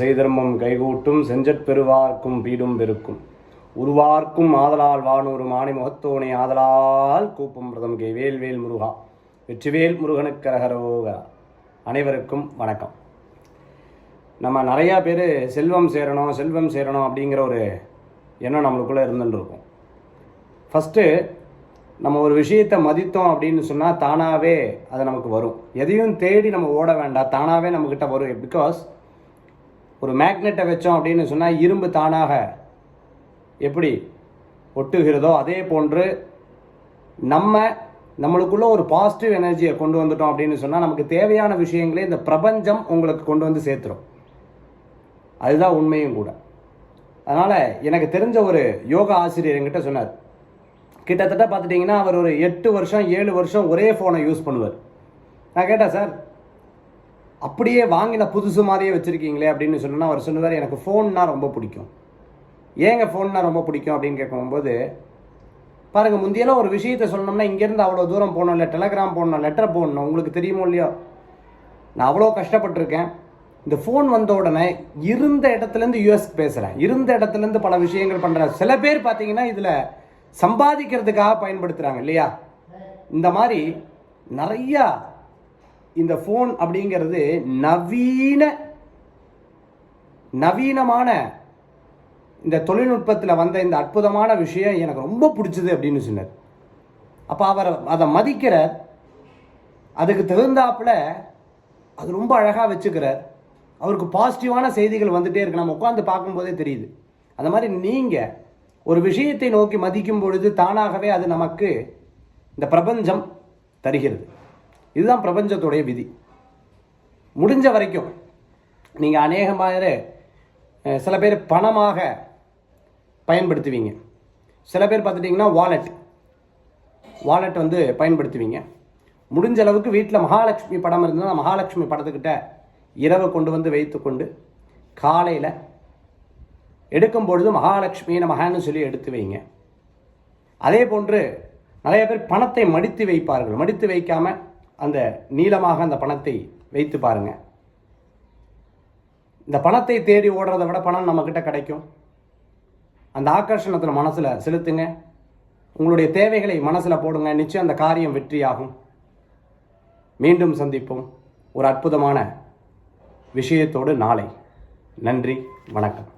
செய்தர்மம் கைகூட்டும் செஞ்சற் பெருவார்க்கும் பீடும் பெருக்கும். உருவார்க்கும் ஆதலால் வானூறு மாணி முகத்தோனை ஆதலால் கூப்பும் பிரதம் கே வேல்வேல் முருகா. வெற்றிவேல் முருகனுக்கு அனைவருக்கும் வணக்கம். நம்ம நிறையா பேர் செல்வம் சேரணும் செல்வம் சேரணும் அப்படிங்கிற ஒரு எண்ணம் நம்மளுக்குள்ளே இருந்துருக்கும் ஃபஸ்ட்டு நம்ம ஒரு விஷயத்தை மதித்தோம் அப்படின்னு சொன்னால் தானாகவே அது நமக்கு வரும். எதையும் தேடி நம்ம ஓட வேண்டாம் தானாகவே நம்மக்கிட்ட வரும். பிகாஸ் ஒரு மேக்னெட்டை வச்சோம் அப்படின்னு சொன்னால் இரும்பு தானாக எப்படி ஒட்டுகிறதோ அதே போன்று நம்ம நம்மளுக்குள்ள ஒரு பாசிட்டிவ் எனர்ஜியை கொண்டு வந்துட்டோம் அப்படின்னு சொன்னால் நமக்கு தேவையான விஷயங்களே இந்த பிரபஞ்சம் உங்களுக்கு கொண்டு வந்து சேர்த்துரும். அதுதான் உண்மையும் கூட. அதனால் எனக்கு தெரிஞ்ச ஒரு யோகா ஆசிரியர் என்கிட்ட சொன்னார். கிட்டத்தட்ட பார்த்துட்டிங்கன்னா அவர் ஒரு எட்டு வருஷம் ஏழு வருஷம் ஒரே ஃபோனை யூஸ் பண்ணுவார். நான் கேட்டேன் சார் அப்படியே வாங்கின புதுசு மாதிரியே வச்சுருக்கீங்களே அப்படின்னு சொன்னால் அவர் சொன்னவர் எனக்கு ஃபோன்னா ரொம்ப பிடிக்கும். ஏங்க ஃபோன்னா ரொம்ப பிடிக்கும் அப்படின்னு கேட்கும்போது பாருங்கள் முந்தியெல்லாம் ஒரு விஷயத்தை சொல்லணும்னா இங்கேருந்து அவ்வளோ தூரம் போகணும் இல்லை டெலகிராம் போடணும் லெட்டர் போடணும் உங்களுக்கு தெரியுமோ இல்லையோ? நான் அவ்வளோ கஷ்டப்பட்டிருக்கேன். இந்த ஃபோன் வந்த உடனே இருந்த இடத்துலேருந்து யூஎஸ் பேசுகிறேன் இருந்த இடத்துலேருந்து பல விஷயங்கள் பண்ணுறேன் சில பேர் பார்த்தீங்கன்னா இதில் சம்பாதிக்கிறதுக்காக பயன்படுத்துகிறாங்க இல்லையா? இந்த மாதிரி நிறையா இந்த ஃபோன் அப்படிங்கிறது நவீன நவீனமான இந்த தொழில்நுட்பத்தில் வந்த இந்த அற்புதமான விஷயம் எனக்கு ரொம்ப பிடிச்சது அப்படின்னு சொன்னார். அப்போ அவர் அதை மதிக்கிறார். அதுக்கு தகுந்தாப்புல அது ரொம்ப அழகாக வச்சுக்கிறார். அவருக்கு பாசிட்டிவான செய்திகள் வந்துட்டே இருக்கு. நம்ம உட்காந்து பார்க்கும்போதே தெரியுது. அந்த மாதிரி நீங்கள் ஒரு விஷயத்தை நோக்கி மதிக்கும் பொழுது தானாகவே அது நமக்கு இந்த பிரபஞ்சம் தருகிறது. இதுதான் பிரபஞ்சத்துடைய விதி. முடிஞ்ச வரைக்கும் நீங்கள் அநேகமாக சில பேர் பணமாக பயன்படுத்துவீங்க. சில பேர் பார்த்துட்டிங்கன்னா வாலெட் வாலெட் வந்து பயன்படுத்துவீங்க. முடிஞ்ச அளவுக்கு வீட்டில் மகாலட்சுமி படம் இருந்தால் மகாலட்சுமி படத்துக்கிட்ட இரவு கொண்டு வந்து வைத்துக்கொண்டு காலையில் எடுக்கும் பொழுது மகாலட்சுமி நமகான்னு சொல்லி எடுத்து வைங்க. அதே போன்று நிறைய பேர் பணத்தை மடித்து வைப்பார்கள். மடித்து வைக்காமல் அந்த நீளமாக அந்த பணத்தை வைத்து பாருங்கள் இந்த பணத்தை தேடி ஓடுறதை விட பணம் நம்மக்கிட்ட கிடைக்கும். அந்த ஆக்கர்ஷணத்தில் மனசில் செலுத்துங்க. உங்களுடைய தேவைகளை மனசில் போடுங்க. நிச்சயம் அந்த காரியம் வெற்றியாகும். மீண்டும் சந்திப்போம். ஒரு அற்புதமான விஷயத்தோடு நாளை. நன்றி. வணக்கம்.